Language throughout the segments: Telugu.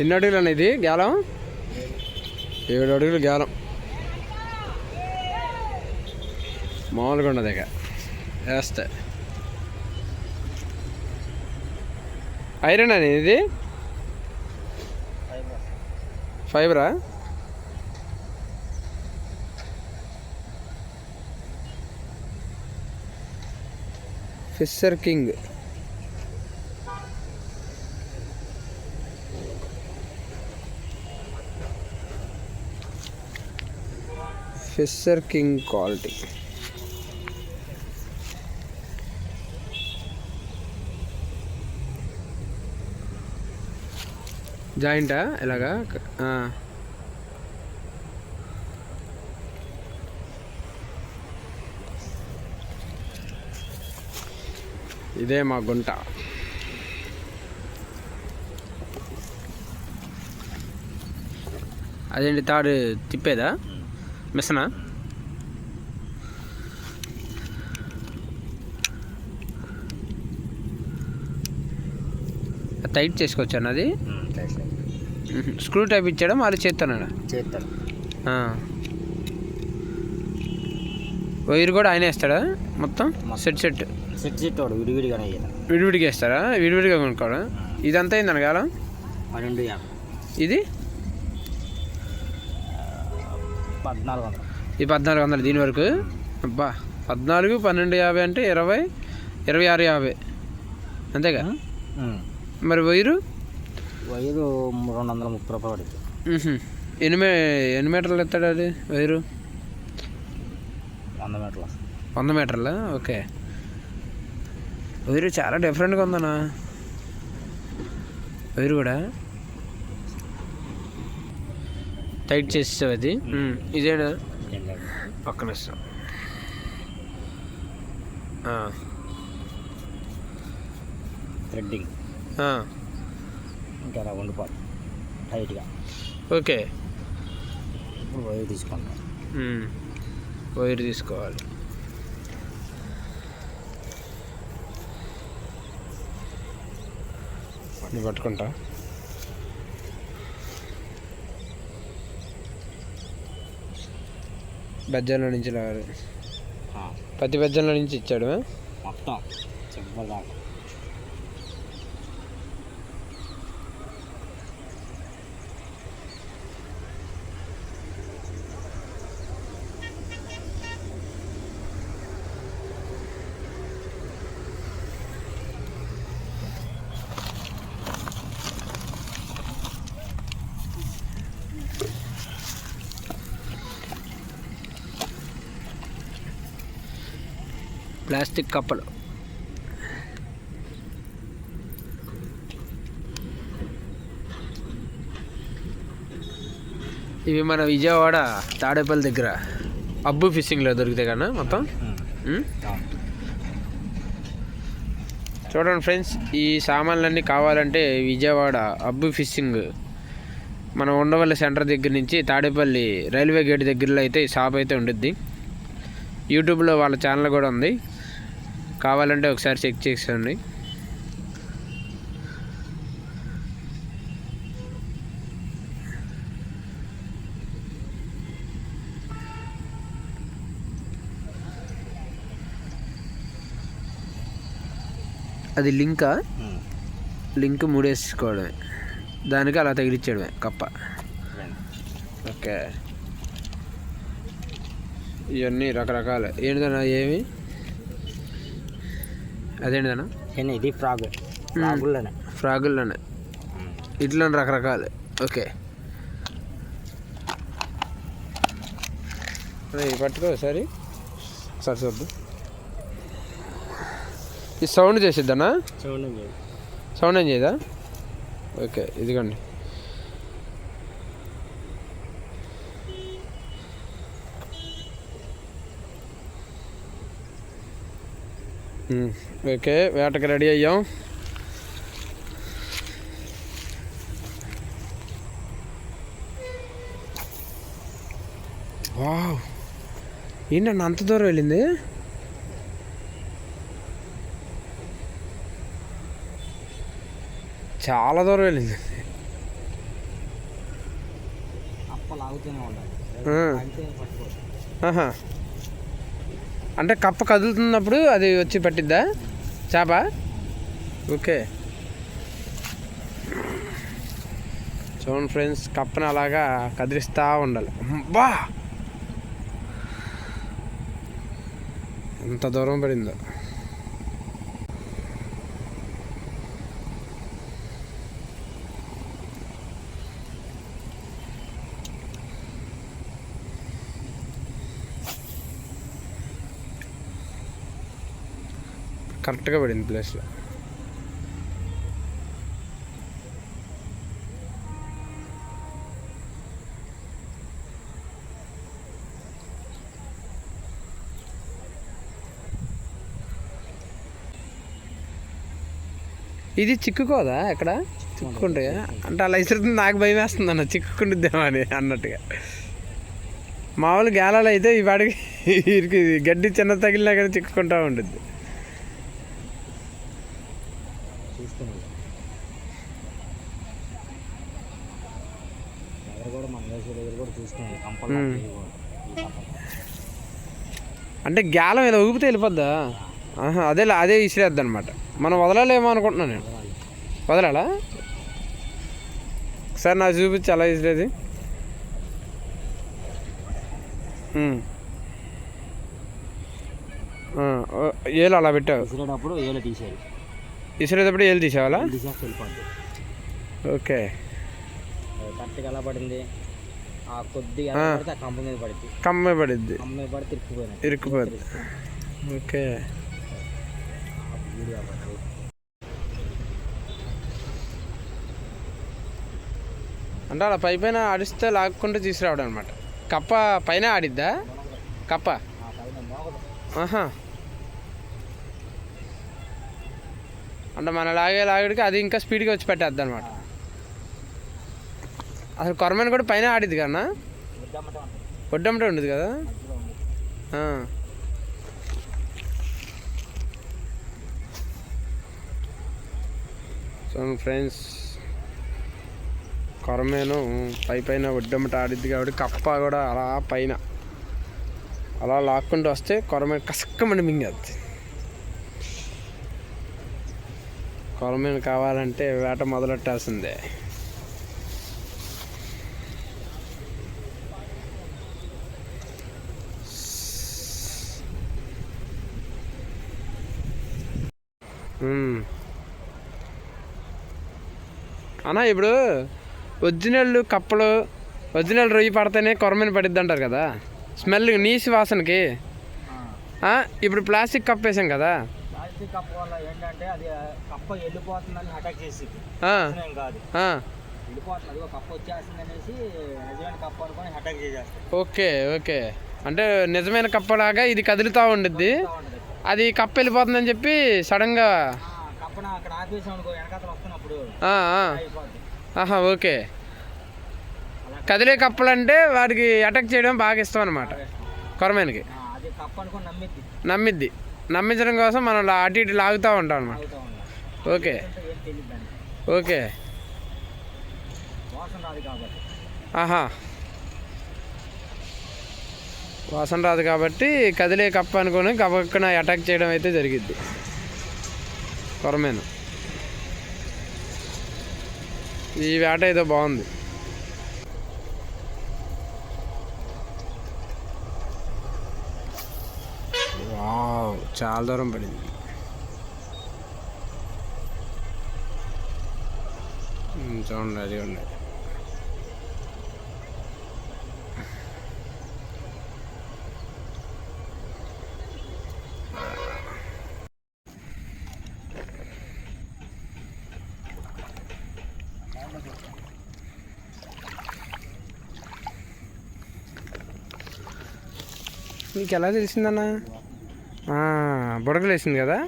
ఎన్ని అడుగులు అన్న ఇది గేలం ఏడు అడుగులు గేలం మామూలుగా ఉండదు ఇక. వేస్తే ఐరన్ అని ఇది? ఫైబరా? Fisher king. Fisher king quality జాయింటా ఇలాగా ఇదే మా గుంట. అదేంటి తాడు తిప్పేదా? మిసనా టైట్ చేసుకోవచ్చు అన్నది స్క్రూ టైప్ ఇచ్చాడా మరి చేస్తున్నాడా చేస్తారు వైర్ కూడా ఆయన వేస్తాడా మొత్తం? Set set. సెట్ సెట్ వాడు విడివిడిగానే విడివిడిగా వేస్తారా? విడివిడిగా కొనుక్కోవడం ఇదంతా అయింది యాభై. ఇది? పద్నాలుగు వందలు. ఈ పద్నాలుగు వందలు దీని వరకు? అబ్బా పద్నాలుగు పన్నెండు యాభై అంటే ఇరవై ఇరవై ఆరు యాభై. అంతేగా. మరి వైరు? వైరు రెండు వందల ముప్పై రూపాయలు పడుతుంది. ఎన్ని ఎన్ని మీటర్లు ఎత్తాడు అది వైరు? వంద మీటర్ల. వంద మీటర్లా? ఓకే. వైరు చాలా డిఫరెంట్గా ఉందన్నా. వైరు కూడా? టైట్ చేసేసావు అది. ఇదేనా? పక్కన ఇస్తాం థ్రెడ్డింగ్. ఇంకా అలా ఉండిపోదు టైట్గా. ఓకే. వైర్ తీసుకుంటాం వైర్ తీసుకోవాలి. పట్టుకుంటా. బెజ్జంలో నుంచి లాగాలి పత్తి బెజ్జంలో నుంచి ఇచ్చాడు. మొత్తం. ప్లాస్టిక్ కప్పలు. ఇవి మన విజయవాడ తాడేపల్లి దగ్గర అబ్బు ఫిషింగ్లో దొరుకుతాయి కదా మొత్తం? ఉమ్? చూడండి ఫ్రెండ్స్ ఈ సామాన్లన్నీ కావాలంటే విజయవాడ అబ్బు ఫిషింగ్ మనం ఉండవల్లి సెంటర్ దగ్గర నుంచి తాడేపల్లి రైల్వే గేట్ దగ్గరలో అయితే ఈ షాప్ అయితే ఉండుద్ది. యూట్యూబ్లో వాళ్ళ ఛానల్ కూడా ఉంది. కావాలంటే ఒకసారి చెక్ చేసేయండి. అది లింకా? లింక్ మూడేసుకోవడమే. దానికి అలా తగిలిచ్చేయడమే కప్ప. ఓకే. ఇవన్నీ రకరకాల. ఏంటిదన్నా ఏమి అదేంటిదన్నా? ఇది ఫ్రాగ్. ఫ్రాగుల్లోనే. ఫ్రాగుల్లోనే. ఇట్లా రకరకాలు. ఓకే. ఇది పట్టుకో ఒకసారి. సరి చూద్దు. ఈ సౌండ్ చేసిద్దన్నా చూడండి సౌండ్ ఏం చేయదా? ఓకే ఇదిగోండి. ఓకే వేటకి రెడీ అయ్యాం. వావ్. ఏంటన్నా అంత దూరం వెళ్ళింది? చాలా దూరం వెళ్ళింది. లాగుతూనే ఉండాలి ఆ. అయితే పట్టుకోవచ్చు ఆహా అంటే కప్ప కదులుతున్నప్పుడు అది వచ్చి పట్టిద్దా? చేప? ఓకే. చూడండి ఫ్రెండ్స్ కప్పను అలాగా కదిలిస్తూ ఉండాలి. బా ఎంత దూరం పడిందో. కరెక్ట్గా పడింది ప్లేస్లో. ఇది చిక్కుకోదా ఎక్కడ? చిక్కుకుంటాయా? అంటే అలా ఇసురుతుంది నాకు భయం వేస్తుంది అన్న చిక్కుకుంటుందేమో అని అన్నట్టుగా. మామూలు గేలాలు అయితే ఈ వాడికి వీరికి గడ్డి చిన్న తగిలినా కానీ చిక్కుకుంటా ఉంటుంది చూసుకుని దగ్గర కూడా మన దేశం దగ్గర కూడా చూసుకున్నాను కంపల్ మ్మ్. అంటే గ్యాలం ఇలా ఊపితే వెళ్ళిపోద్దా? అదే అదే ఇసిరేద్ది అనమాట మనం వదలాలేమో అనుకుంటున్నాను నేను. వదలాలా? ఒకసారి నాకు చూపించి అలా ఇసిరేది. ఏలు అలా పెట్టావు? విసిరేటప్పుడు ఏళ్ళు తీసేది ఇసిరేటప్పుడు ఏలు తీసేవాలా? ఓకే. కరెక్ట్గా ఎలా పడింది? కొద్దిగా కంప మీద పడుద్ది. కమ్మే పడిద్ది. కంప మీద పడితే తిరిగిపోయినట్టు ఇరుక్కుపోద్ది ఓకే. అంటే అలా పై పైన ఆడిస్తే లాక్కుంటూ తీసుకురావడం అనమాట కప్ప పైన ఆడిద్దా? కప్ప? ఆహా. అంటే మన లాగే లాగడికి అది ఇంకా స్పీడ్గా వచ్చి పెట్టేద్ది అనమాట అసలు కొరమైన కూడా పైన ఆడిద్ది కన్నా ఒడ్డమ్మట ఉండదు కదా? సో ఫ్రెండ్స్ కొరమేను పై పైన ఒడ్డమ్మట ఆడిద్ది కాబట్టి కప్ప కూడా అలా పైన. అలా లాక్కుంటూ వస్తే కొరమేను కసక్కమని మింగద్ది. కొరమేను కావాలంటే వేట మొదలెట్టాల్సిందే. అన్నా ఇప్పుడు ఒరిజినల్ కప్పలు ఒరిజినల్ రొయ్యి పడితేనే కొరమైన పడిద్ది అంటారు కదా. స్మెల్ నీసి వాసనకి. ఆ, ఇప్పుడు ప్లాస్టిక్ కప్ వేసాం కదా. ప్లాస్టిక్ కప్ప వల్ల ఏంటంటే అది కప్ప వెళ్ళిపోతుందని అటాక్ చేసి ఆ, ఏం కాదు. ఆ, వెళ్ళిపోతుంది అది ఒక కప్ప వచ్చేస్తుంది అనేసి నిజమైన కప్ప అనుకొని అటాక్ చేసేస్తారు ఓకే ఓకే. అంటే నిజమైన కప్పలాగా ఇది కదులుతూ ఉండిద్ది. ఉండదు అది కప్ప వెళ్ళిపోతుందని చెప్పి సడన్గా ఆహా ఓకే. కదిలే కప్పలంటే వాడికి అటాక్ చేయడం బాగా ఇష్టం అనమాట కొరమేనకి. నమ్మిద్ది. నమ్మించడం కోసం మనం అటు ఇటు లాగుతూ ఉంటాం అనమాట ఓకే. అంటే ఓకే. ఆహా. వాసన రాదు కాబట్టి కదిలే కప్ప అనుకుని గబక్కన అటాక్ చేయడం అయితే జరిగిద్ది. కొరమేను ఈ వేట ఏదో బాగుంది. వావ్ చాలా దూరం పడింది. చూడండి అది ఉన్నాయి. నీకు ఎలా తెలిసిందన్న? బుడగలు వేసింది కదా?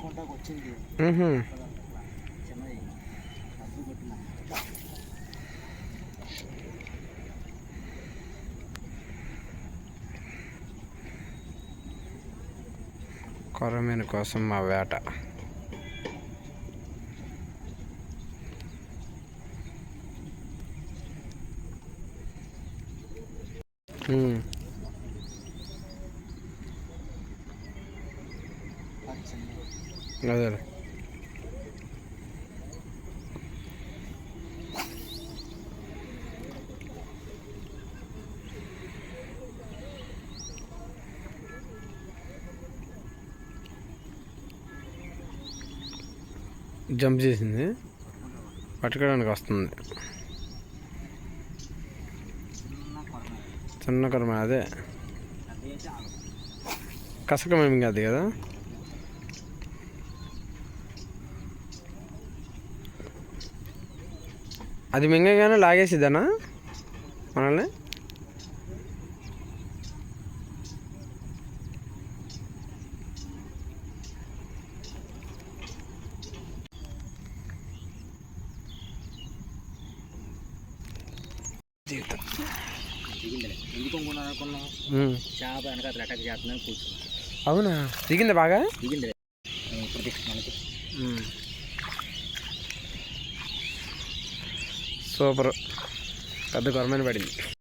కొంటాకు కొరమీన కోసం మా వేట. Hmm. అదే జంప్ చేసింది. పట్టుకోవడానికి వస్తుంది. చిన్న కర్మ అదే. కసకమేమి కాదు కదా? అది మింగగానే లాగేసిద్దనా మనల్ని? జీవితం. దిగిందిలే. ఎందుకు అనుకున్నాను అనుకున్నాం. ఉమ్. చేప వెనక అట్లా అటాక్ చేస్తుందని కూర్చున్నాం. అవునా? దిగింది బాగా? దిగిందిలే. ఇప్పుడు మనకి. సూపర్. పెద్ద గవర్నమెంట్ పడింది.